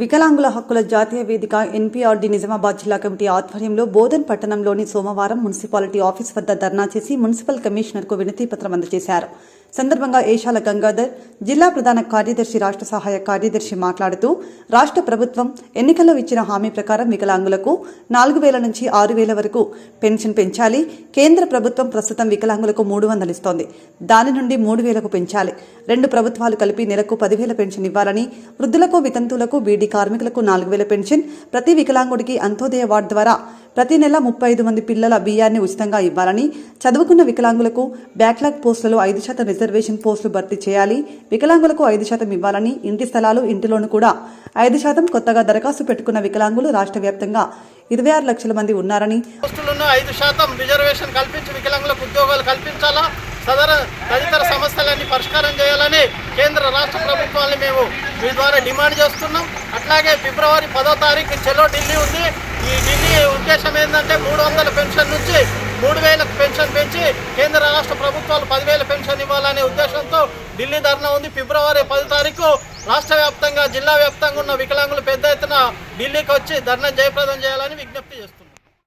వికలాంగుల హక్కుల జాతీయ వేదిక ఎన్పీఆర్డీ నిజామాబాద్ జిల్లా కమిటీ ఆధ్వర్యంలో బోధన్ పట్టణంలోని సోమవారం మున్సిపాలిటీ ఆఫీస్ వద్ద ధర్నా చేసి మున్సిపల్ కమిషనర్కు వినతి పత్రం అందజేశారు. సందర్భంగా ఏషాల గంగాధర్ జిల్లా ప్రధాన కార్యదర్శి రాష్ట్ర సహాయ కార్యదర్శి మాట్లాడుతూ రాష్ట్ర ప్రభుత్వం ఎన్నికల్లో ఇచ్చిన హామీ ప్రకారం వికలాంగులకు నాలుగు వేల నుంచి ఆరు వేల వరకు పెన్షన్ పెంచాలి. కేంద్ర ప్రభుత్వం ప్రస్తుతం వికలాంగులకు మూడు వందలు ఇస్తోంది. దాని నుండి మూడు వేలకు పెంచాలి. రెండు ప్రభుత్వాలు కలిపి నెలకు పదివేల పెన్షన్ ఇవ్వాలని వృద్ధులకు వితంతువులకు బీడీ కార్మికులకు నాలుగు వేల పెన్షన్ ప్రతి వికలాంగుడికి అంత్యోదయ వార్డు ద్వారా ప్రతి నెల ముప్పై ఐదు మంది పిల్లల బియ్యాన్ని ఉచితంగా ఇవ్వాలని చదువుకున్న వికలాంగులకు బ్యాక్లాగ్ పోస్టులలో ఐదు శాతం రిజర్వేషన్ పోస్టులు భర్తీ చేయాలి వికలాంగులకు ఐదు శాతం ఇవ్వాలని ఇంటి స్థలాలు ఇంటిలోను కూడా ఐదు శాతం కొత్తగా దరఖాస్తు పెట్టుకున్న వికలాంగులు రాష్ట్ర వ్యాప్తంగా ఇరవై ఆరు లక్షల మంది ఉన్నారని ఐదు శాతం రిజర్వేషన్ కల్పించి వికలాంగులకు ఉద్యోగాలు కల్పించాలా? సదర తదితర సమస్యలన్నీ పరిష్కారం చేయాలని కేంద్ర రాష్ట్ర ప్రభుత్వాన్ని మేము మీ ద్వారా డిమాండ్ చేస్తున్నాం. అట్లాగే ఫిబ్రవరి పదో తారీఖు చెలో ఢిల్లీ ఉంది. ఈ ఢిల్లీ ఉద్దేశం ఏంటంటే మూడు వందల పెన్షన్ నుంచి మూడు వేలకు పెన్షన్ పెంచి కేంద్ర రాష్ట్ర ప్రభుత్వాలు పదివేల పెన్షన్ ఇవ్వాలనే ఉద్దేశంతో ఢిల్లీ ధర్నా ఉంది. ఫిబ్రవరి పది తారీఖు రాష్ట్ర వ్యాప్తంగా జిల్లా వ్యాప్తంగా ఉన్న వికలాంగులు పెద్ద ఎత్తున ఢిల్లీకి వచ్చి ధర్నా జయప్రదం చేయాలని విజ్ఞప్తి చేస్తున్నారు